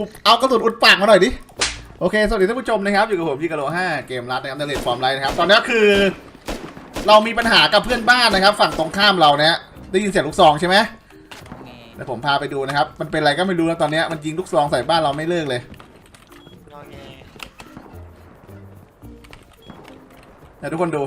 หุบเอากระสุนอุดปากมาหน่อยดิ โอเค สวัสดีท่านผู้ชมนะครับ อยู่กับผมพี่กะโหล5เกมรัดนะครับในเลดฟอร์มไลน์นะครับ ตอนนี้คือ เรามีปัญหากับเพื่อนบ้านนะครับ ฝั่งตรงข้ามเราเนี่ยได้ยินเสียงลูกซองใช่ไหมเดี๋ยวผมพาไปดูนะครับ มันเป็นอะไรก็ไม่รู้นะตอนเนี้ยมันยิงลูกซองใส่บ้านเราไม่เลิกเลยโอเคเดี๋ยวทุกคนดู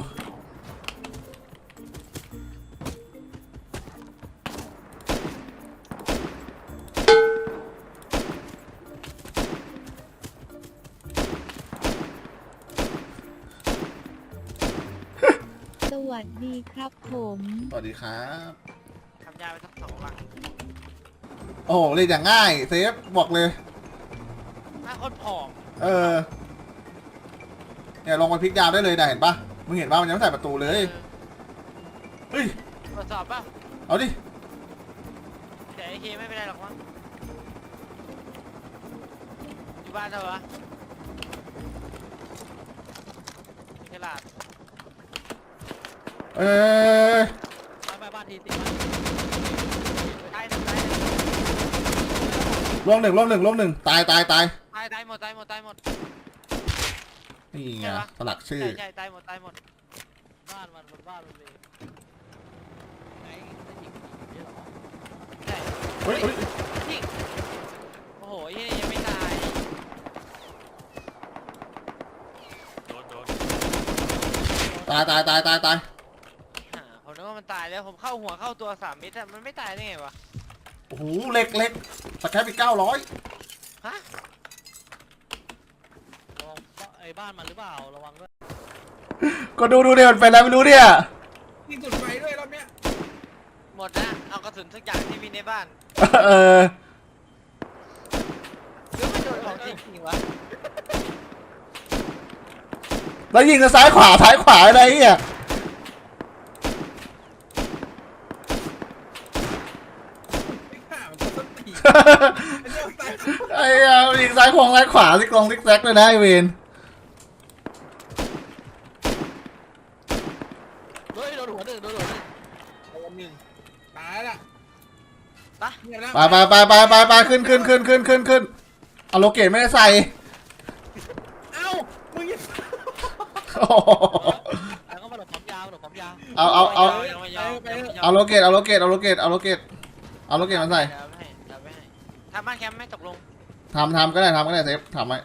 ครับผมสวัสดีครับทำยาไปสักสองลังโอ้โหเล่นอย่างง่ายเซฟบอกเลย ถ้าคนผอมเออเนี่ยลงมาพลิกยาวได้เลยนะเห็นปะมึงเห็นปะมันยังไม่ใส่ประตูเลยเฮ้ยตรวจสอบป่ะเอาดิแต่ไอเคไม่เป็นไรหรอกมั้งอยู่บ้านเธอวะฉลาด เออไปไปบ้านทีติบ้านตายหนึ่งตายหนึ่งลงหนึ่งลงหนึ่งลงหนึ่งตายตายตายตายตายหมดตายหมดตายหมดนี่ไงใช่ปะสลักชื่อใช่ใช่ตายหมดตายหมดบ้านมันบนบ้านมันเลยไอ้ได้ยิงผีเหรอใช่เฮ้ยเฮ้ยยิงโอ้โหไอ้เหี้ยยังไม่ตายตายตายตายตายตายอ่าผ มนึกว่ามันตายแล้วผมเข้าหัวเข้าตัวสามเม็ดอะมันไม่ตายได้ไงวะโอ้โหเหล็กเหล็กสแครปอีกเก้าร้อยฮะระวังบ้าไอ้บ้านมันหรือเปล่าระวังด้วยก็ดูดูเนี่ยมันเป็นอะไรไม่รู้เนี่ยยิงจุดไฟด้วยรอบเนี้ยหมดนะเอากระสุนทุกอย่างที่มีในบ้านเออหรือไม่โดนของจริงๆวะแล้วยิงกันซ้ายขวาซ้ายขวาอะไรเนี่ย ไม่ข่ามันก็ต้นตีไอ้เจ้าตาย ไอ้เหี้ยยิงซ้ายขวาซ้ายขวาซิกลงซิกแซกเลยนะไอเวนเฮ้ยโดนหัวหนึ่งโดนหัวหนึ่งวันหนึ่งตายแล้วปะเงียบแล้วไปไปไปไปไปไปขึ้นขึ้นขึ้นขึ้นขึ้นขึ้นเอาโลเกตไม่ได้ใส่เอ้ามึงยังโอ้โหแล้วก็มาหลบความยาวหลบความยาวเอาเอาเอายังไม่ยอมยังไม่ยอมเอาโลเกตเอาโลเกตเอาโลเกตเอาโลเกตเอาโลเกตมาใส่เดี๋ยวไม่ให้เดี๋ยวไม่ให้ทำบ้านแคมป์ไม่ตกลง ทำทำก็ได้ทำก็ได้เซฟทำไว้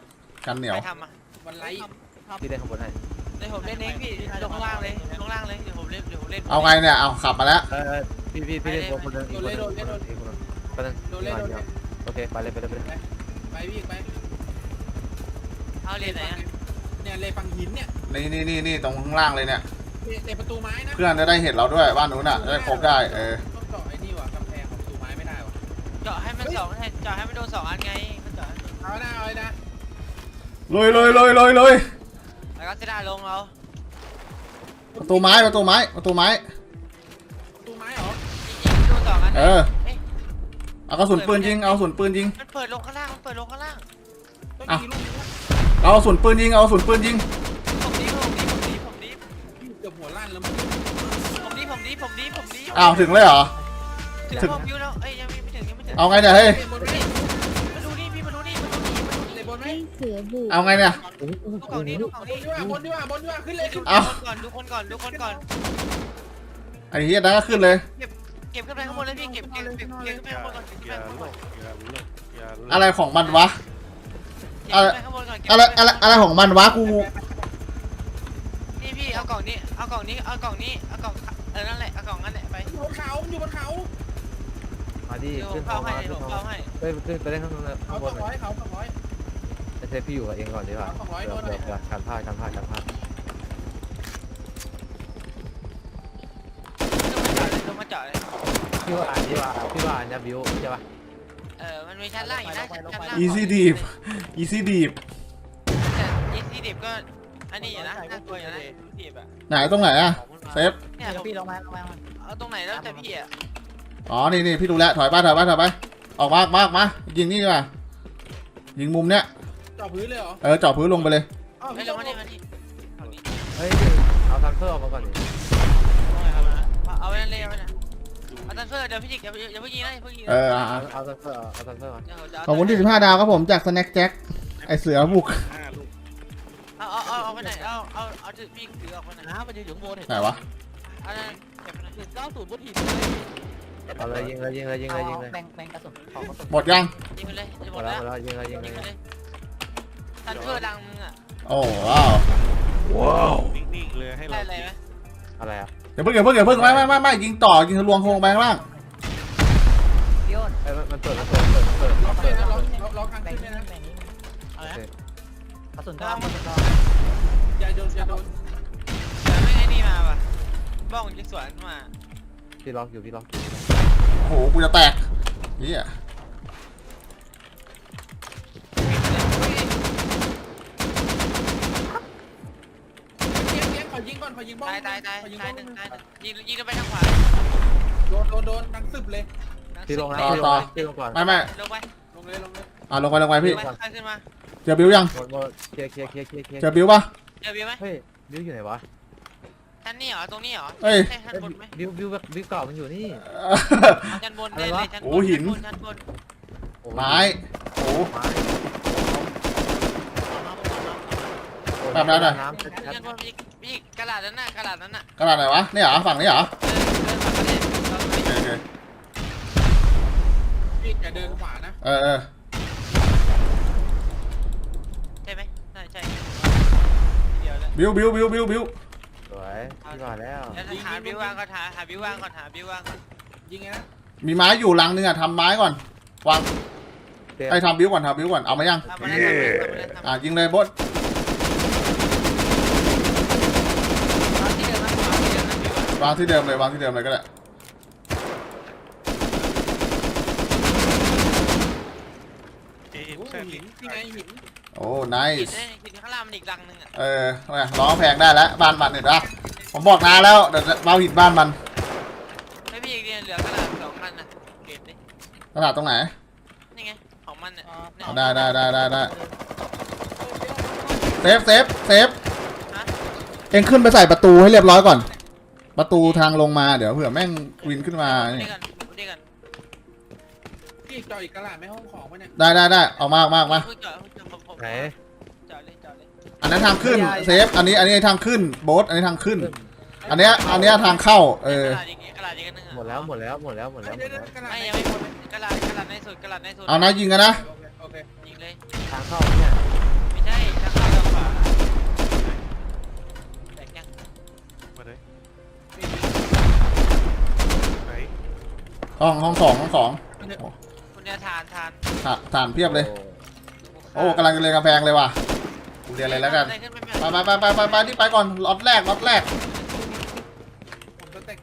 กันเหนียวไม่ทำอะวันไลทำทำพี่เล่นข้างบนให้เดี๋ยวผมเล่นเองพี่ลงข้างล่างเลยลงข้างล่างเลยเดี๋ยวผมเล่นเดี๋ยวผมเล่นเอาไงเนี่ยเอาขับมาแล้วเออพี่พี่พี่เล่นตัวคนนึงอีกคนนึงอีกคนนึงอีกคนนึงไปนึงโดนเล่นโดนเล่นโอเคไปเลยไปเลยไปเลยไปพี่ไปเอาเรียนไหนอะเนี่ยเลยฟังหินเนี่ยนี่นี่นี่นี่ตรงข้างล่างเลยเนี่ยเลยประตูไม้นะเพื่อนจะได้เห็นเราด้วยบ้านนู้นอะจะได้ครบได้เออต้องเจาะไอ้นี่ว่ะกำแพงของประตูไม้ไม่ได้ว่ะเจาะให้มันสองให้เจาะให้มันโดนสองอันไงมัน เจาะเอาหน้าเอาเลยนะลุยลุยลุยลุยลุยแล้วก็จะได้ลงเราประตูไม้ประตูไม้ประตูไม้ประตูไม้เหรอยิงๆโดนสองอันเออเอ๊ะเอากระสุนปืนยิงเอากระสุนปืนยิง มันเปิดลงข้างล่าง มันเปิดลงข้างล่างต้องอะ มีลูกนี้วะเอากระสุนปืนยิงเอากระสุนปืนยิงผมดีผมดีผมดีผมดีเกือบหัวลั่นแล้วมึงผมดีผมดีผมดีผมดีอ้าวถึงเลยเหรอ ถึงถึงพวกวิวแล้วเอ้ยยังไม่ถึงยังไม่ถึงเอาไงเนี่ยเฮ้ยเล่นบนไหมมา ให้เสือบุกเอาไงเนี่ย ดูกล่องนี้ดูกล่องบนี้นดีกว่าบนดีกว่าบนดีกว่าขึ้นเลยขึ้นเอาดูคนก่อนดูคนก่อนดูคนก่อน ไอ้เหี้ยนั่นก็ขึ้นเลย เก็บขึ้นไปข้างบนเลยพี่เก็บเก็บเก็บเก็บขึ้นไปข้างบนก่อนเก็บขึ้นไปข้างบนก่อนอะไรของมันวะ เก็บขึ้นไปข้างบนก่อนเก็บอะไรขึ้นไปอะไร อะไรของมันวะ กู นี่พี่เอากล่องนี้เอากล่องนี้เอากล่องนี้เอากล่องเออนั่นแหละเอากล่องนั่นแหละไปอยู่บนเขาอยู่บนเขามาดิเดี๋ยวผขึ้มนเข้ามาให้ขึ้เดี๋ยนวผมมาเข้าให้ไปขึ้นไปเล่นข้างบนเขาข้างบสอนงร้อยเขาสองร้อยไอ เซฟพี่อยู่กับเองก่อนดีกว่าเดี๋ยวเดี๋ยวการพลาดการพลาดการพลาดลงมาเจาะเลยพี่ว่าอ่านดีกว่าพี่ว่าอ่านนะบิวใช่ปะเออ มันมีชั้นล่างอยู่นะชั้นล่างอีซี่ดีฟอีซี่ดีฟแต่อีซี่ดิบก็อันนี้อยู่นะน่ากลัวอยู่นะดิบอะไหนตรงไหนอะเซฟ เนี่ยพี่ลงมาลงมาเอาตรงไหนแล้วแต่พี่อะอ๋อ นี่นี่พี่ดูแลวถอยไปถอยไปถอยไป ออกมามามา ยิงนี่ดีกว่ายิงมุมเนี้ย เจาะพื้นเลยเหรอเออเจาะพื้นลงไปเลย อ้าวเฮ้ยพี่ลต้องงมานี่มานี่เฮ้ยเอาทันเซอร์ออกมาก่อนดิเอาไว้นั่นเลยเอาไว้นั่นเอาตันเฟอร์เดี๋ยวพี่จิกเดี๋ยวเดี๋ยวพี่ยิงนะเพิ่งยิงเอออะเอาอะเอาซันเฟอร์เอาซันเฟอร์มาเดี๋ยวเดี๋ยวขอบคุณที่15ดาวครับผมจากสแน็คแจ็คไอเสือบุกห้าลูกเอาเอาเอาเอาไปไหนเอาเอาเอาถือพี่ถือออกไปไหนน้ำมันจะอยู่ข้างบนเห็นไหนวะเอานั่นเก็บไปไหนหนึ่งเก้าศูนย์บนหินเอาเลยยิงเลยยิงเลยยิงเลยยิงเลยแบ่งแบ่งกระสุนของกระสุนหมดยังยิงไปเลยจะหหมมดดแล้แล้ววหมดแล้วยิงเลยยิงยิงเลยไปเลย ตันเฟอร์ดังมึงอะโอ้ว้าวนิ่งๆเลยให้ได้เราอะไรไหมอะไรอะเดี๋ยวเพิ่งเดี๋ยวเพิ่งเดี๋ยวเพิ่งไม่ไม่ไม่ไม่ยิงต่อยิงทะลวงโครงไปข้างล่างพี่อ้นเอ้ยมันมันเปิดมันเปิดเปิดเปิดล็อกเปิดนะเปิล็อกดล็อกล็อกทางแบ่งขึ้นนี้ด้วยนะแบ่งนี้อะไรนะกระสุนทองกระสุนทองอย่าโดนอย่าโดนแต่ไม่ไอ้นี่มาว่ะบ้องยิงสวนมาพี่ล็อกอยู่พี่ล็อกอยู่โอ้โหกูจะแตกเฮีย เกียงเกียงขอยิงก่อนขอยิงบ้องตายตายตายขอยิงตาบ้ยองหนึ่งหนึ่งตายหนึ่งยิงยิงกันไปทางขวาโดนโดนโดนดังซึบเลยพี่ลงนะพี่ลงนะพี่ลงก่อนไม่ไม่ลงไปลงเลยลงเลยอะลงไปลงไปพี่ ลงไปใครขึ้นมาเจอบิวยัง หมดหมดเคลียร์เคลียร์เคลียร์เคลียร์เคลียร์เจอบิวปะเจอบิวไหมเฮ้ยบิวอยู่ไหนวะชั้นนี่เหรอตรงนี้เหรอเอ้ย ใช่ชั้นบนไหมบิวบิวบิวเก่ามันอยู่นี่ ชั้นบนเลยเลยชั้นบนโอ้หิน ชั้นบนโอ้ไม้โอ้ไม้แป๊บนะหน่อยน้ำชัดชั้นบนมี มีกระดาษนั้นน่ะกระดาษนั้นน่ะกระดาษไหนวะนี่เหรอฝั่งนี้เหรอเออเดินฝั่งนั้นเลยเราไม่โอเคโอเคพี่อย่าเดินขวานะเออเออใช่ไหมใช่ใช่เดียวแล้วบิวบิวบิวบิวบิวสวยพี่มาแล้วแล้วหาบิววางก่อนหาหาบิววางก่อนหาบิววางก่อนยิงไงนะมีไม้อยู่ลังนึงอะทำไม้ก่อนวางเตรียมไอ้ยทำบิวก่อนทำบิวก่อนเอามายังทำอะไรทำอะไรทำอะไรทำอะยิงเลยบด วางที่เดิมเดิมนะบิวางที่เดิมเลยวางที่เดิมเลยก็ได้โอ้หินนี่ไงหินโอ้ไนหินส์เนี่ยหินข้างล่างมันอีกรังนึงอะเออมาล้อแพงได้แล้วบ้านมันเห็นปะผมบอกนานแล้วเดี๋ยวจะมาหินบ้านมันไม่พี่อีกเรียนเหลือกระดาษสองพันน่ะเก็บดิขนาดตรงไหนนี่ไงของมันเนี่ยเอาได้ได้ได้ได้ได้เซฟเซฟเซฟฮะเอ็งขึ้นไปใส่ประตูให้เรียบร้อยก่อน ประตูทางลงมาเดี๋ยวเผื่อแม่งวินขึ้นมานี่นี่กันนี่กันพี่จออีกกระดาษไม่ห้องของวะเนี่ยได้ได้ได้เอามากมากมาเพิ่งจอดเพิ่งจอดผมผมไหนจอดเลยจอดเลยอันนั้นทางขึ้นเซฟอันนี้อันนี้ทางขึ้นโบ๊ทอันนี้ทางขึ้น อันเนี้ยอันเนี้ยทางเข้าเออ กระดาษอย่างงี้กระดาษอย่างงี้นึงอะหมดแล้วหมดแล้วหมดแล้วหมดแล้วหมเดี๋ยดวแล้วเดี๋ยวกระดาษไม่ไหนยังไม่หมดกระดาษกระดาษในสุดกระดาษในสุดเอานะยิงกันนะโอเคยิงเลยทางเข้าเนี่ย ห้องห้องสองห้องสองคุณเนี่ยทานทานฐานฐานเพียบเลย โอ้กำลังจะเรียนกำแพงเลยว่ะกูเรียนเลยแล้วกันได้ขึ้นไม่ไปไปไปไปไปไปที่ไปก่อนล็อตแรกล็อตแรก ผมจะแตก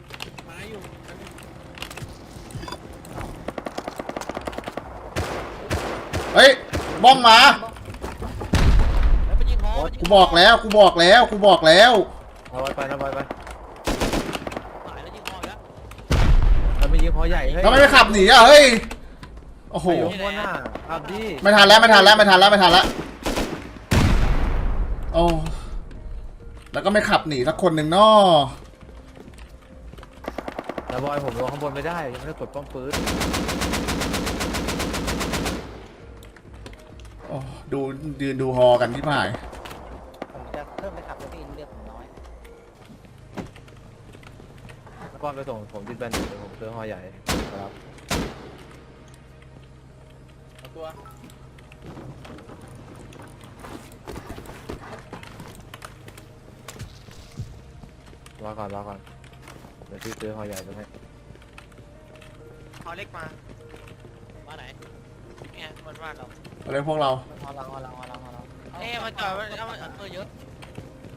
ไม้อยู่เฮ้ยบ้องหมาแล้วไปยิงคอกูบอกแล้วกูบอกแล้วกูบอกแล้ว เอาไปนะไปไป หายแล้วยิงคออีกแล้ว เราไม่ยิง พอใหญ่เฮ้ยทำไมไม่ขับหนีอะเฮ้ย โอ้โหไปอยู่ข้างบนน่ะขับดิไม่ทันแล้วไม่ทันแล้วไม่ทันแล้วไม่ทันแล้ว โอ้ แล้วก็ไม่ขับหนีสักคนหนึ่งเนาะแต่บอยผมลงข้างบนไม่ได้ยังไม่ได้กดป้อมปืนโอ้ดูยืนดูฮอกันที่ผ่าย ผมจะเพิ่มไปขับรถพี่เลือดผมน้อยแล้ว ป้อนไปส่งผมดินแบนเดี๋ยวผมซื้อหอใหญ่ครับเอาตัวรอก่อนรอก่อนเดี๋ยวพี่ซื้อหอใหญ่ไปให้เอาเล็กมามาไหนเนี่ยบนบ้านเราเอาเลยพวกเราพอเราพอเราพอเราพอเราเอ๊ะมาจอดเอามาเออเยอะ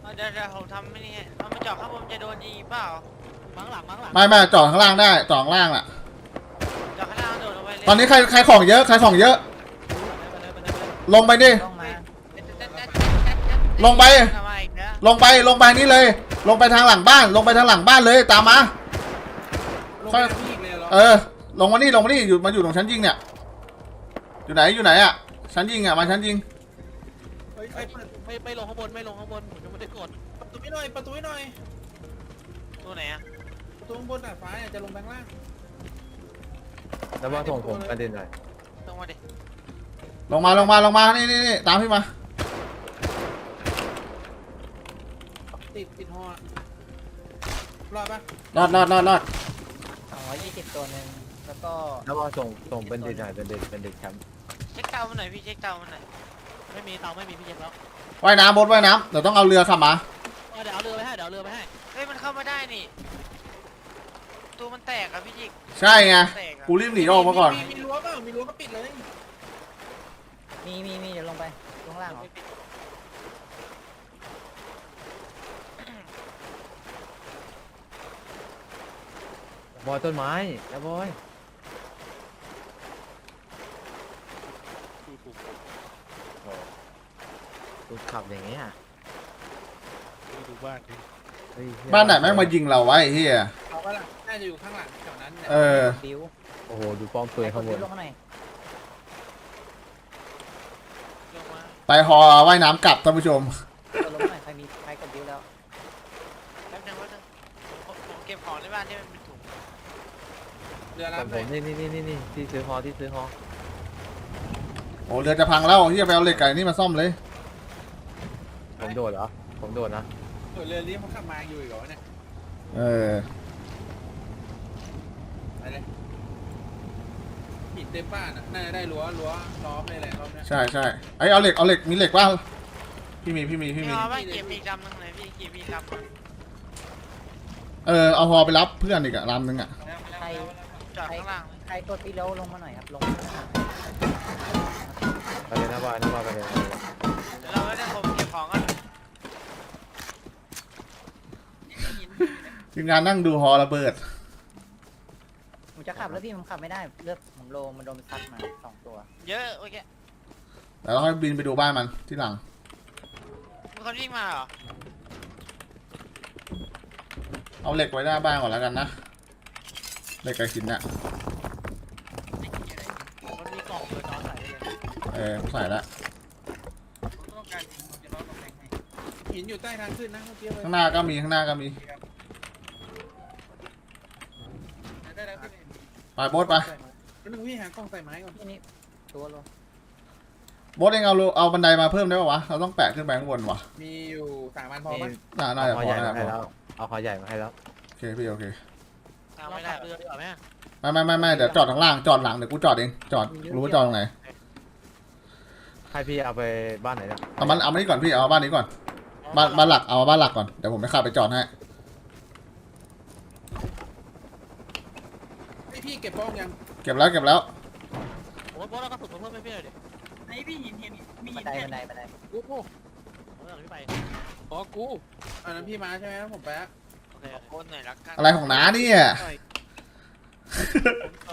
เอาเดี๋ยวเดี๋ยวผมทำไม่นี่ให้เอามาจอดข้างบนจะโดนยิงเปล่า มั้งหลังมั้งหลังไม่ไม่จอดข้างล่างได้จอดข้างล่างอะจอดข้างล่างโดดลงไปเลยตอนนี้ใครใครของเยอะใครของเยอะ ไปเลยไปเลยไปเลยลงไปดิ ต้องมาลงไป ทำไมอีกแล้วลงไปลงไปนี่เลย ลงไปทางหลังบ้าน ลงไปทางหลังบ้านเลยตามมา ลงไปผู้หญิงเลยเหรอเออ ลงมานี่ลงมานี่อยู่มาอยู่ตรงชั้นยิงเนี่ย อยู่ไหนอยู่ไหนอะชั้นยิงอะมาชั้นยิง เฮ้ยใครเปิดไม่ไม่ลงข้างบนไม่ลงข้างบนผมยังไม่ได้กดประตูให้หน่อยประตูให้หน่อยตัวไหนอะ ประตูข้างบนดาดฟ้าเนี่ยจะลงแบงล่างแล้วว่าส่งผมประเด็นหน่อยตรงมาดิลงมาลงมาลงมานี่นี่นี่ตามพี่มาติดติดหอรอดปะรอดรอดรอดรอดสองร้อยยี่สิบตัวหนึ่งแล้วก็แล้วว่าส่งส่งเป็นเด็นหน่อยเป็นเด็นเป็นเด็นแคมป์เช็คเตามันหน่อยพี่เช็คเตามันหน่อยไม่มีเตาไม่มีพี่เช็คแล้วว่ายน้ำบดว่ายน้ำเดี๋ยวต้องเอาเรือขับมา เออเดี๋ยวเอาเรือไปให้เดี๋ยวเอาเรือไปให้เฮ้ยมันเข้ามาได้นี่ ตัวมันแตกอะพี่จิกใช่ไง แตกอะกูรีบหนีออกมาก่อนมีมีรั้วเปล่ามีรั้วก็ปิดเลย มีมีมีเดี๋ยวลงไปลงล่างเหรอบอยต้นไม้แล้วบอยโอ้กูขับอย่างเงี้ยดูบ้านดิเฮ้ยเยบ้านไหนแม่งมายิงเราไวะไอ้เฮียเขาก็น่า จะอยู่ข้างหลังแถวนั้นเนี่ยเออ บิวโอ้โห ดูป้อมปืนข้างบบินวลงมาหน่อยลงมาไปฮอว่ายน้ำกลับท่านผู้ชมเออลงมาหน่อยใครมีใครกดบิวแล้วแป๊บนึงแป๊บนึงผมผมเก็บของในบ้านที่มันเป็นถุงเรือผรับมเลผยมนี่นี่นี่นี่นี่ที่ซื้อฮอที่ซื้อฮอโอ้เรือจะพังแล้วเฮียไปเอาเหล็กไก่นี่มาซ่อมเลย ผมโดดเหรอ ผมโดดนะ เออเรือนี้มันขับมาอยู่อีกเหรอเนี่ย เออ ไปเลยหินเต็มบ้านอะน่าจะได้รั้วรั้วล้อมเลยแหละรอบเนี้ยใช่ใช่ไอยเอาเหล็กเอาเหล็กมีเหล็กป่ะพี่มีพี่มีพี่พี่มีเอาบ้านเก็บอีกลำนึงเลยพี่เก็บอีกลำนึงเออเอาฮอไปรับเพื่อนอีกอะลำนึงอะใครจอดข้างล่างเลยใครกดบิวแล้วลงมาหน่อยครับลงไปเลยนะบอยนะบอยไปเลยเดี๋ยวเราไม่ได้ผมเก็บของก่อนทีมงานนั่งดูฮอระเบิดผมจะขับแล้วพี่ผมขับไม่ได้เลือดผม โลมันโดนซัดมาสองตัว เยอะโอเคแล้วเราค่อยบินไปดูบ้านมันที่หลัง มีคนวิ่งมาเหรอเอาเหล็กไว้หน้าบ้านก่อนแล้วกันนะเหล็กไก่หินอะมันมีกล่องเลยจอใส่เลยเออใส่ละต้องการหินผมจะล้อมกำแพงให้หินอยู่ใต้ทางขึ้นนะเมื่อกี้เลยข้างหน้าก็มีข้างหน้าก็มีได้แล้วพี่ไปโบ๊ทไปแล้ วนึงพี่หากล้องใส่ไม้ก่อนที่นี่ตัวโลโบ๊ทเองเอาเอาบันไดมาเพิ่มได้ปะวะ เราต้องแปะขึ้นไปข้างบนวะมีอยู่สามอันพอนี่ปะน่าน่าเอาจะฮอพใหอญ่น่ามาจะพอให้แล้ว เอาฮอใหญ่มาให้แล้ว โอเคพี่โอเคตามไม่ได้เรือดีกว่าไหมไม่ไม่ไม่ไม่เดี๋ยวจอดข้างล่าง จอดหลังเดี๋ยวกูจอดเอง จอดรู้ว่าจอดตรงไหน ให้พี่เอาไปบ้านไหนเนี่ยเอามันเอามานี่ก่อนพี่ เอาบ้านนี้ก่อน บ้านบ้านหลัก เอาบ้านหลักก่อน เดี๋ยวผมไปขับไปจอดให้ไอพี่เก็บบ้องยังเก็บแล้วเก็บแล้วโอ้ยโบเรากระสุนมาเพิ่มให้พี่หน่อยดิไอพี่หินเห็นมีบัหินนไดแท่บันไดบันไดกูกูผมเอาพี่ไปอ๋อกูอันนั้นพี่มาใช่ไหมผมไปละโอเคโอนหน่อยละกันอะไรของน้าเนี่ย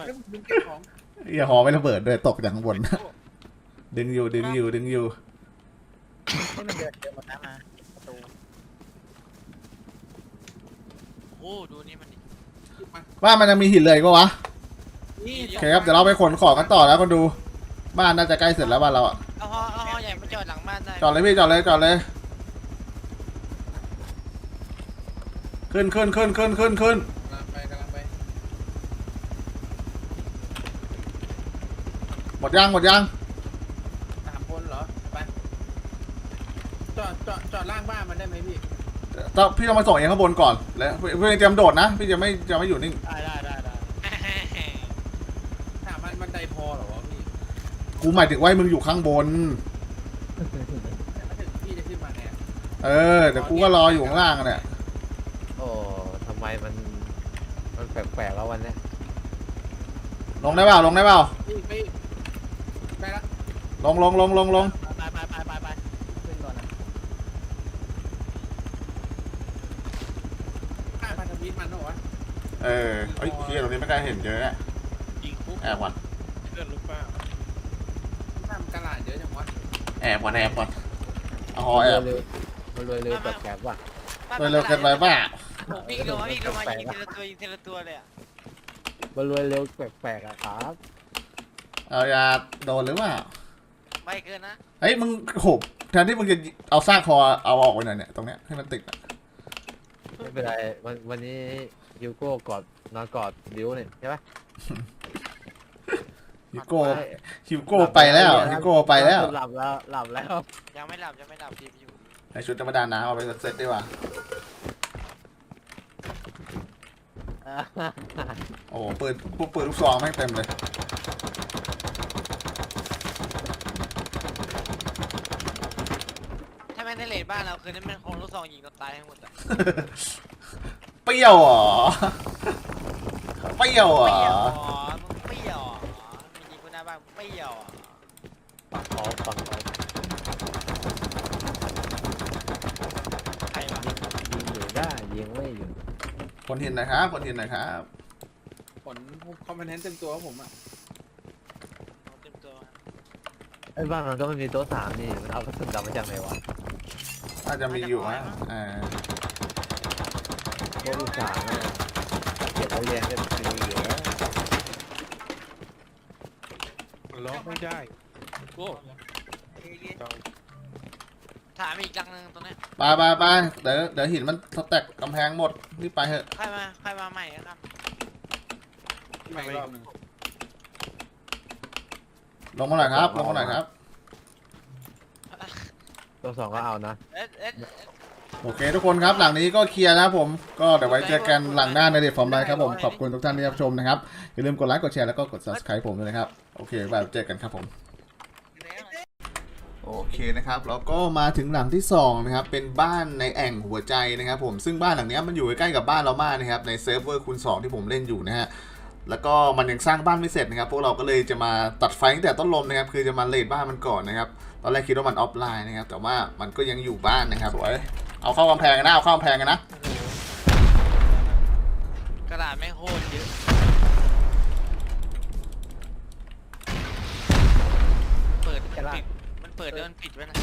แล้วผมดึงเก็บของอย่าหอไม่ระเบิดด้วยตกจากข้างบน ดึงอยู่ดึงอยู่ดึงอยู่ ให้มันเดินเดินหมดน้ำมาประตูโอ้ดูนี่มันดิว่ามันจะมีหินเลยปะวะ นี่โอเคครับเดี๋ยวเราไปขนของกันต่อแล้วก็ดู บ้านน่าจะใกล้เสร็จแล้วบ้านเราอะเอาฮอเอาฮอใหญ่มาจอดหลังบ้านได้จอดเลยพี่จอดเลยจอดเลย ขึ้นขึ้นขึ้นขึ้นขึ้นขึ้นกำลังไปกำลังไปหมดยังหมดยังสามคนเหรอ ไป จอดจอดจอดล่างบ้านมันได้ไหมพี่ ต้องพี่ต้องมาส่งเองข้างบนก่อนแล้วพี่พี่เตรียมโดดนะ พี่จะไม่จะไม่อยู่นิ่ง ได้ได้ได้ได้ ถามมันบันไดพอเหรอวะพี่ กูหมายถึงว่าให้มึงอยู่ข้างบนแต่มาถึงพี่จะขึ้นมาเนี่ยเออเดี๋ยวกูก็รออยู่ข้างล่างอะเนี่ยโอ้ทำไมมัน มันแปลกๆแล้ววันเนี้ยลงได้เปล่าลงได้เปล่าพี่พี่ไปละลงลงลงลงลงไปไปไปไปไปขึ้นก่อนนะข้าพันธมิตรมันเหรอวะเออเฮ้ยเฮียตรงนี้ไม่กล้าเห็นเยอะอะยิงคุกแอบก่อนเพื่อนหรือเปล่าทำกระลาด เยอะจังวะแอบก่อนแอบก่อนเอาหอแอบเร็วๆมันเร็วๆแปลกๆว่ะเร็วๆเกินไปป่ะผมวิ่งลงมาวิ่งลงมายิงทีละตัวยิงทีละตัวเลยอะมันรวยเร็วแปลกๆอะครับเอายาโดนหรือเปล่าไม่เกินนะเฮ้ยมึงโหบแทนที่มึงจะเอาซากคอเอาออกไปหน่อยเนี่ยตรงเนี้ยให้มันติดอะไม่เป็นไรวันวันนี้ยูโก้กอดนอนกอดบิวเนี่ยใช่ปะ ฮิวโก้ฮิวโก้ไปแล้วฮิวโก้ไปแล้วหลับแล้วหลับแล้วยังไม่หลับยังไม่หลับพี่พี่อยู่ไอชุดธรรมดาน้ำเอาไปเซตดีกว่าโอ้โหปืนพวกปืนลูกซองแม่งเต็มเลยถ้าแม่งได้เลดบ้านเราคืนนี้มันคงลูกซองยิงเราตายทั้งหมดอะเปรี้ยวเหรอเปรี้ยวเหรเปรี้ยวออ๋ เปรี้ยวอ๋อปังออฟปังออฟใครวะยิงอยู่ได้ยิงไม่อยู่คนเห็นนะครับคนเห็นนะครับผลคอมเพนเทนต์เต็มตัวของผมอะเอาเต็มตัวมาไอ้บ้านมันก็ไม่มีโต๊ะสามนี่มันเอากระสุนดำมาจากไหนวะน่าจะมีอยู่นะอ่า โต๊ะสามเนี่ยเก็บไว้แยงกันมียู่แล้วมันล็อก ไม่ได้โอ้ต้องถามอีกจังหนึงตรงเนี้ยไปไปไปเดี๋ยวเดี๋ยวหินมันสแต็กกำแพงหมดรีบไปเถอะใครมาใครมาใหม่นะครับใหม่รอบหนึ่งลงมาหน่อยครับลงมาหน่อยครับโต๊ะสองก็เอานะเอ๊ะเอ๊ะโอเค ทุกคนครับหลังนี้ก็เคลียร์นะครับผมก็เดี๋ยวไว้เจอกันหลังหน้าในเด็ดฟอร์มไลน์ครับผมขอบคุณทุกท่านที่รับชมนะครับอย่าลืมกดไลค์กดแชร์แล้วก็กด subscribe ผมด้วยนะครับ โอเคไว้เจอกันครับผม โอเคนะครับแล้วก็มาถึงหลังที่สองนะครับเป็นบ้านในแอ่งหัวใจนะครับผมซึ่งบ้านหลังเนี้ยมันอยู่ใกล้ๆกับบ้านเรามากนะครับในเซิร์ฟเวอร์คูณ2ที่ผมเล่นอยู่นะฮะแล้วก็มันยังสร้างบ้านไม่เสร็จนะครับ พวกเราก็เลยจะมาตัดไฟตั้งแต่ต้นลมนะครับ คือจะมาเลดบ้านมันก่อนนะครับ ตอนแรกคิดว่ามันออฟไลน์นะครับ แต่ว่ามันก็ยังอยู่บ้านนะครับสวยเอาเข้ากำแพงกันนะ เอาเข้ากำแพงกันนะ กระดาษแม่งโคตรเยอะเปิดมันปิดมัน เปิดแล้วมันปิดไว้นะ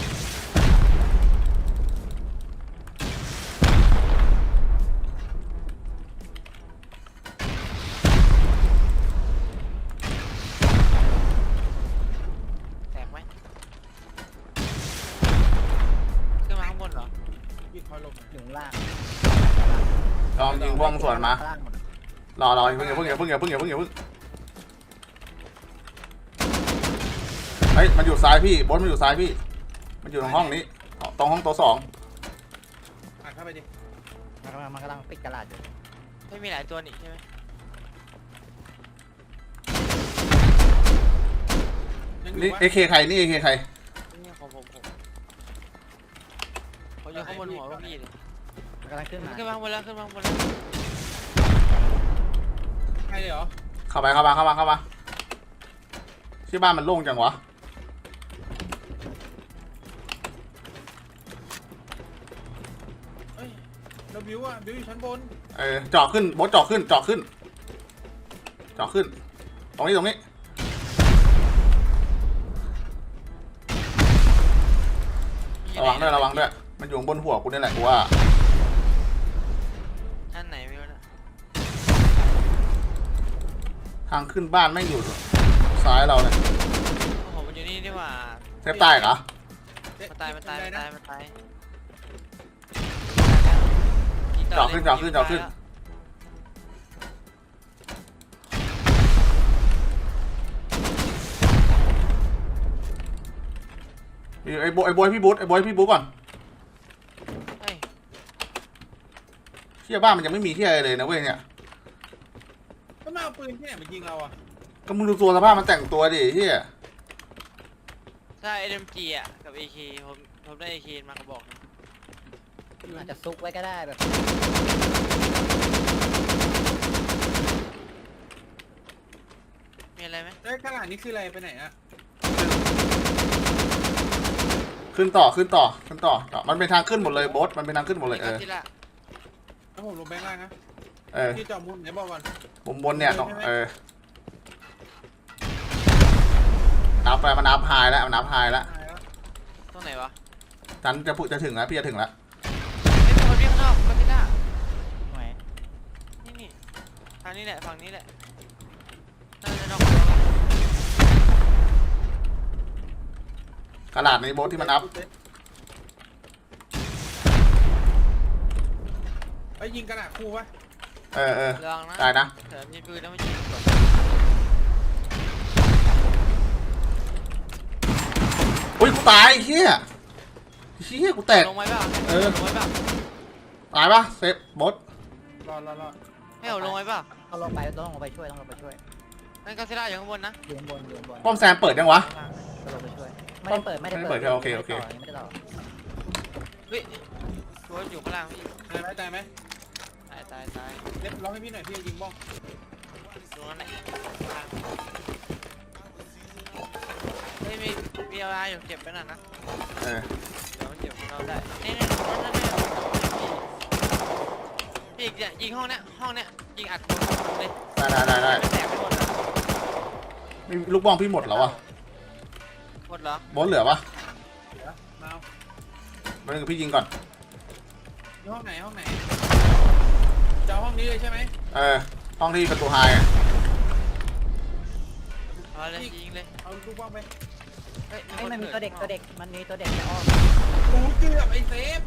แตกไหมขึ้นมาข้างบนเหรอยี่คอยลงอยู่ข้างล่างลองยิงว่องสวนมาข้างล่างหมดรอรออย่าเพิ่งอย่าเพิ่งอย่าเพิ่งอย่าเพิ่งอย่าเพิ่งอย่าเพิ่ง ฮ้ยมันอยู่ซ้ายพี่บอสมันอยู่ซ้ายพี่ มันอยู่ตรงห้องนี้ตรงห้องโต๊ะสองอะเข้าไปดิมันกำลังมันกำลังปิดกระดาษอยู่ไม่มีหลายตัวนี่ใช่ไหมยังอยู่นี่วะเอเคใครนี่เอเคใครนี่ของผมผมเขาอยู่ข้างบนหัวพวกพี่เลยมันกำลังขึ้นมาขึ้นมาข้างบนแล้วขึ้นมาข้างบนแล้วใครเลยเหรอเข้าไปเข้ามาเข้ามาเข้ามาที่บ้านมันโล่งจังวะ บิวอะบิวอยู่ชั้นบนเออเจาะขึ้นบอสเจาะขึ้นเจาะขึ้นเจาะขึ้น ตรงนี้ตรงนี้ระวังด้วยระวังด้วยมันอยู่บนหัวกูนี่แหละกูว่าท่านไหนไม่รู้นะทางขึ้นบ้านไม่งอยู่ซ้ายเราเนี่ยโอ้โหมันอยู่นี่นี่หว่าเทปใต้เหรอเอ๊ะมันตายมันตายเป็มันนไรตายนะมันตาย เจาะขึ้นเจาะขึ้นเจาะขึ้นไอ้โบไอ้โบอยพี่บุ๊ไอ้โบอยพี่บุ๊ก่อนเฮ้ยเที่ยบ้านมันยังไม่มีที่อะไรเลยนะเว้ยเนี่ย ก็มาเอาปืนที่ไหนมายิงเราอะก็มึงดูตัวสภาพมันแต่งตัวดิเที่ยถ้า SMG อะ กับ AK ผมผมได้ AK มากระบอกหนึ่ง อาจจะซุกไว้ก็ได้แบบมีอะไรไหมเอ้ยข้างหลังนี่คืออะไรไปไหนอะขึ้นต่อขึ้นต่อขึ้นต่อต่อ มันเป็นทางขึ้นหมดเลยโบสมันเป็นทางขึ้นหมดเลยเออที่ละแล้วผมลงไปข้างล่างนะเออที่จอมุมไหนบอกก่อนมุมบนเนี่ยต้องเออนับไปมันนับไฮแล้วมันนับไฮแล้วตายแล้วตรงไหนวะฉันจะพูดจะถึงแล้วพี่จะถึงแล้ว เฮ้ยมีคนวิ่งข้างนอกก็ที่ละ ไหน นี่นี่ทางนี้แหละฝั่งนี้แหละน่าจะนอกกระดาษในโบสที่มันนับไอ้ยยิงกระดาษคู่ปะเออเออระวังนะได้นะเดี๋ยวมีปืนแล้วมันยิงก่อนอุ้ยกูตายไอ้เฮียเฮียกูแตก ลงไว้เปล่าเออ ลงไว้เปล่าตายปะเซฟบอสรอรอรอให้เอาลงไว้เปล่า ต้องลงไปต้องลงไปช่วยต้องลงไปช่วยนั่นก็ซิล่าอยู่ข้างบนนะอยู่ข้างบนอยู่ข้างบนป้อมแซมเปิดยังวะ ต้องลงไปช่วยไม่ได้เปิดไม่ได้ไม่ได้เปิเปิดดโอเคโอเค ไม่ได้ต่อเฮ้ยตัวอยู่ข้างล่างพี่ตายไหมตายไหมตายตายตายเล็บล็อกให้พี่หน่อยพี่จะยิงบ้องตรงนั้นแหละเฮ้ยมีมีอะไรอยู่เก็บไปหน่อยนะเออเดี๋ยวเดี๋ยวเราได้นี่นี่นั่น นั่นพี่อีกยิงห้องเนี้ยห้องเนี้ยยิงอัดคนเลยได้ได้ได้ได้แตกไปหมดแล้วไม่ลูกบอลพี่หมดแล้ววะหมดเหรอบอสเหลือปะเดี๋ยวมาเอามาเล่นกับพี่ยิงก่อนนี่ห้องไหนห้องไหนจะเอาห้องนี้เลยใช่ไหมเออห้องที่ประตูไฮอะเอาเลยยิงเลยเอาลูกบ้องไปเฮ้ยเอ้ยมันมีตัวเด็กตัวเด็กมันมีตัวเด็กจะอ้อมโอ้เกือบไอ้เซฟ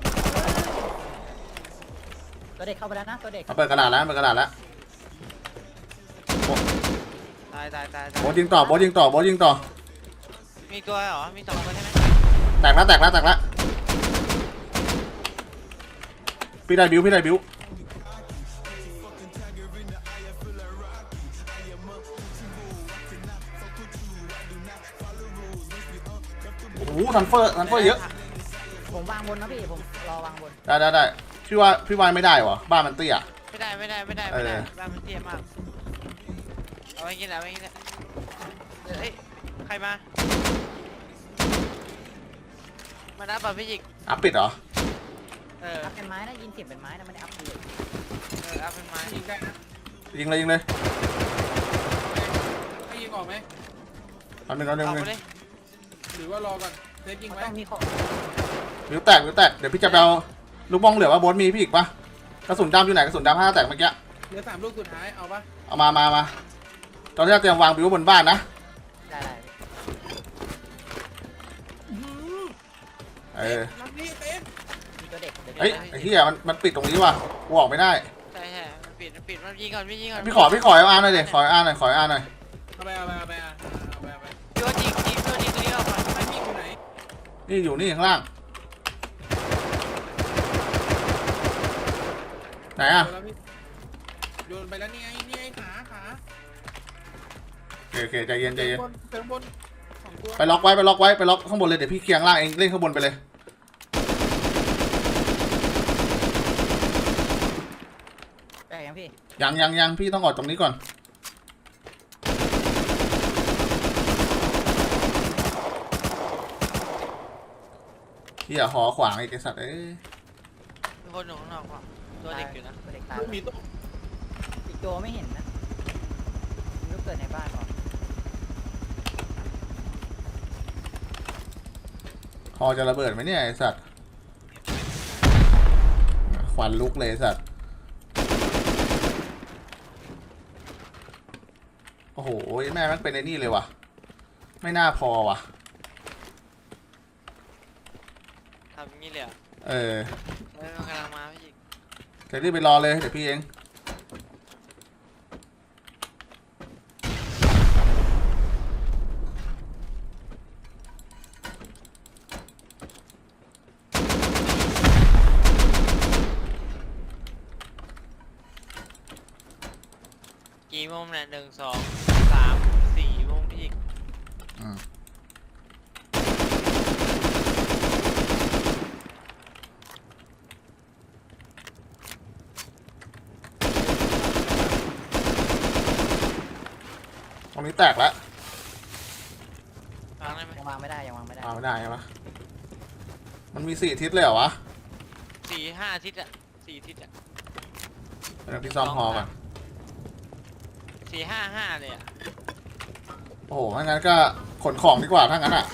ตัวเด็กเข้าไปแล้วนะตัวเด็กมาเปิดกระดาษแล้วเปิดกระดาษแล้วตายตายตายตายบอสยิงต่อบอสยิงต่อบอสยิงต่อมีตัวเหรอ มีสองตัวใช่ไหมแตกแล้วแตกแล้วแตกแล้วพี่ได้บิวพี่ได้บิวโอ้โหทันเฟอร์ทันเฟอร์เยอะ ผมวางบนนะพี่ผมรอวางบนได้ได้ได้ พี่ว่าพี่วายไม่ได้วะบ้านมันเตี้ย ไม่ได้ไม่ได้ไม่ได้ไม่ได้เออ บ้านมันเตี้ยมากเอาไว้กินแล้วไว้กินแล้วเฮ้ยใครมา มานับป่ะพี่จิกอัพปิดเหรอเอออัพเป็นไม้นะยินเสียงเป็นไม้นะไม่ได้อัพเลยเอออัพเป็นไม้ยิงได้นะยิงเลยยิงเลยให้ยิงออกไหมอันหนึ่งอันหนึ่งเอาอันหไปนึ่งเลยหรือว่ารอก่อนเซฟยิงมันไว้ต้องมีของบิวแตกบิวแตกเดี๋ยวพี่จะไปเอา ลูกบ้องเหลือว่าบอสมีพี่อีกปะกระสุนดำอยู่ไหนกระสุนดำห้าแตกเมื่อกี้เหลือสามลูกสุดท้ายเอาปะเอามามามาตอนที่เราเตรียมวางบิวบนบ้านนะได้ได้เออนัดนี้เซฟมีตัวเด็กเดี๋ยวเฮ้ยไอ้เหี้ยมันมันปิดตรงนี้ว่ะกูออกไม่ได้ใช่ใช่มันปิดมันปิดมันยิงก่อนพี่ยิงก่อนพี่ขอพี่ขอเอาอาร์หน่อยดิขอเอาอาร์หน่อยขอเอาอาร์หน่อยเอาไปเอาไปเอาไปเอาไปเอาไปพี่ว่ายิงยิงพี่ว่ายิงตัวนี้ก่อนไม่มีอยู่ไหนนี่อยู่นี่ข้างล่าง ไหนอะโยนแล้วพี่โยนไปแล้วนี่ไงนี่ไงขาขาโอเคโอเคใจเย็นใจเย็น บนเติมบนสองตัวไปล็อกไว้ไปล็อกไว้ไปล็อกข้างบนเลยเดี๋ยวพี่เคลียร์ข้างล่างเองเล่นข้างบนไปเลยได้ยังพี่ยังยังยังพี่ต้องออกตรงนี้ก่อนเหี้ยหอขวางไอ้ไอ้สัตว์เอ้ยมีคนอยู่ข้างนอกว่ะ ตัวเด็กอยู่นะ ตัวเด็กตายเฮ้ยมีตัวอีกตัวไม่เห็นนะไม่รู้เกิดในบ้านก่อนหอจะระเบิดไหมเนี่ยไอ้สัตว์ควันลุกเลยไอ้สัตว์โอ้โหแม่แมันเป็นไอ้นี่เลยว่ะ ไม่น่าพอว่ะ ทำอย่างนี้เลยเหรอะเออ เฮ้ยมันกำลังมาพี่ เดี๋ยวรีบไปรอเลย เดี๋ยวพี่เอง กี่โมงนะหนึ่งสองสามสี่โมงพี่จิก อืม ตรงนี้ แตกแล้วฟังได้ไหมยังวางไม่ได้ยังวางไม่ได้เอาไม่ได้ใช่ปะมันมีสี่ทิศเลยเหรอวะสี่ห้าอาทิตย์อะสี่อาทิตย์อะเดี๋ยวพี่ซ่อมฮอก่อนสี่ห้าห้าเลยอะโอ้โหถ้างั้นก็ขนของดีกว่าถ้างั้นอะ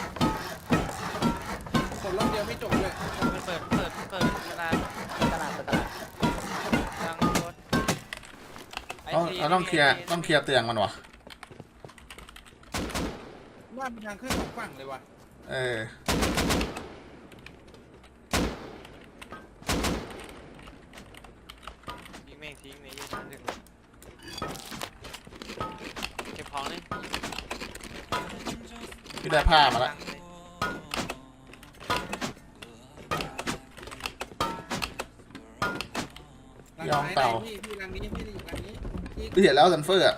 กดรอบเดียวไม่จบเลยมันเปิดเปิดเปิดเวลาตลาดตลาดทางรถไต้องสี่เราต้องเคลียร์ไต้องเคลียร์เตียงมันวะว่ามี ทางขึ้นสองฝั่งเลยว่ะเออ ยิงแม่งทิ้งในยี่ห้หนึ่งเก็บของนี่พี่ได้ผ้ามาแล้วยอมเต่า พี่พี่รังนี้พี่รังนี้พี่เห็นแล้วซันเฟอร์อะ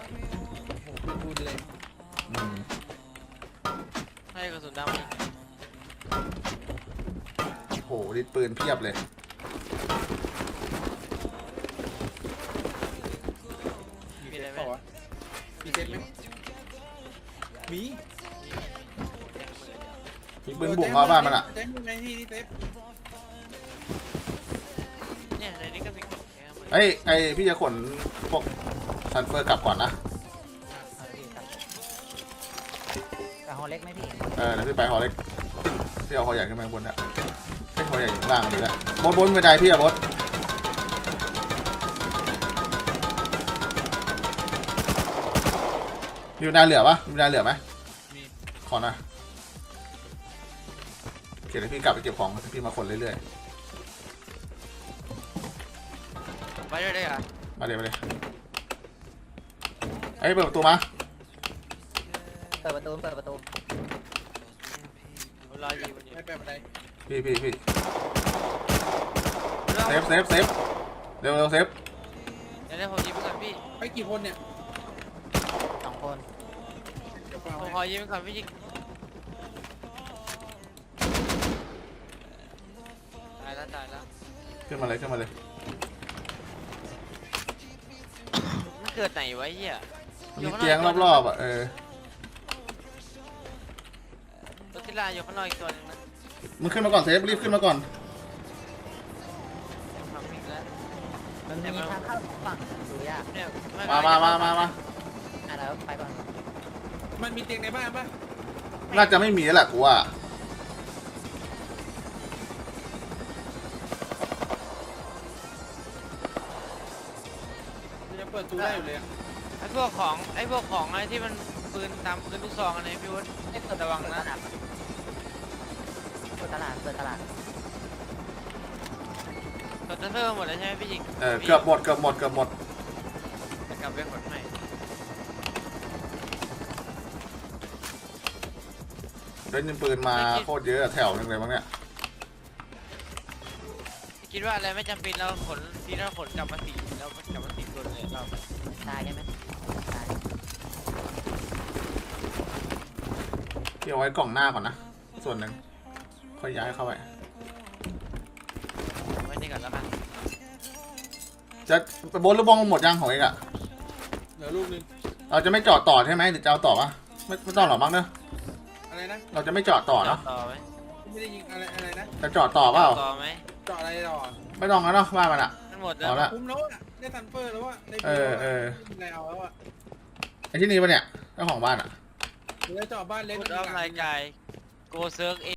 ดิดปืนเพียบเลย มีอะไรไหมเปล่าวะมีเซ็ตไหมมีมีปืนบุกเข้าบ้านมันอะเซ็ตยังไงพี่นี่เซ็ตเนี่ยในนี้ก็มีของแค่มือเอ้ยไอพี่จะขนพวกซันเฟอร์กลับก่อนนะ เอาพี่ครับกับฮอเล็กไหมพี่ เออเดี๋ยวพี่ไปหอเล็กพี่เอาหอใหญ่ขึ้นไปข้างบนอะไอ้หอใหญ่อยู่ข้างล่างนี่แหละบนบนกระจายพี่อะบดมีบันไดเหลือปะมีบันไดเหลือไหมมีขอหน่อยโอเคเดี๋ยวพี่กลับไปเก็บของพี่มาขนเรื่อยไปด้วยได้เหรอๆมาเดี๋ยวมาเดี๋ยวไอ้ยเปิดประตูมาเปิดประตูเปิดประตูผมรอยิงมันอยู่ไม่แปลบันได พี่พี่พี่เดี๋ยวเซฟเซฟเซฟเร็วเร็วเซฟเดี๋ยวผมยิงไปก่อนพี่ไปกี่คนเนี่ยสองคนเดี๋ยวเปล่าผมให้ขอยิงไปก่อนพี่ยิงตายแล้วตายแล้วขึ้นมาเลยขึ้นมาเลยมันเกิดไหนวะไอ้เหี้ยมีเตียงรอบๆอะเออรถที่ลาอยู่ข้างนอกอีกตัวหนึงนะ มึงขึ้นมาก่อนเซฟรีบขึ้นมาก่อน ทำอีกแล้วมันมีทางเข้าสองฝั่งดูยากเนี่ยไมามามามามาอะแล้วไปก่อนมันมีเตียงในบ้านปะน่าจะไม่มีแล้วแหละกูว่ามันยังเปิดตูได้อยู่เลยอะไอ้พวกของไอ้พวกของอะไรที่มันปืนตามปืนลูกซองอะไรพี่วุฒิไม่เปิดระวังนะเปิด ตลาดเปิดตลาดตดเพิ่มหมดแล้วใช่ไหมพี่ยิงเออเกือบหมดเกือบหมดเกือบหมดจะกลับไปขนใหม่ได้ยิงปืนมาโคตรเยอะอะแถวหนึงเลยมั้งเนี่ยคิดว่าอะไรไม่จำเป็นเราขนที่เราขนกลับมาสีแล้วกลับมาสีตัวเลยเราตายใช่ไหมตายพี่เอาไว้กล่องหน้าก่อนนะส่วนหนึ่ง ค่อยย้ายเข้าไปไว้นี่ก่อนแล้วกันจะบนหรือบองหมดยังของเองอะเหลือลูกนึงเราจะไม่จอดต่อใช่ไหมหรือจะเอาต่อปะไม่ไม่ต้องหรอกมั้งเนอะอะไรนะเราจะไม่จอดต่อเนาะต่อไหมไม่ได้ยิงอะไรอะไรนะจะจอดต่อเปล่าต่อไหมเจาะอะไรต่อไม่ต้องแล้วเนาะว่ามันอะมันหมดแล้เอาวละคุ้มแล้วอะได้ซันเฟอร์แล้วอะได้เออเออไม่ได้เอาแล้วอะไอที่นี่ปะเนี่ยเจ้าของบ้านอะเดี๋ยวจะเจาะบ้านเล็กพูดออฟรายกายโกเซิร์กเอ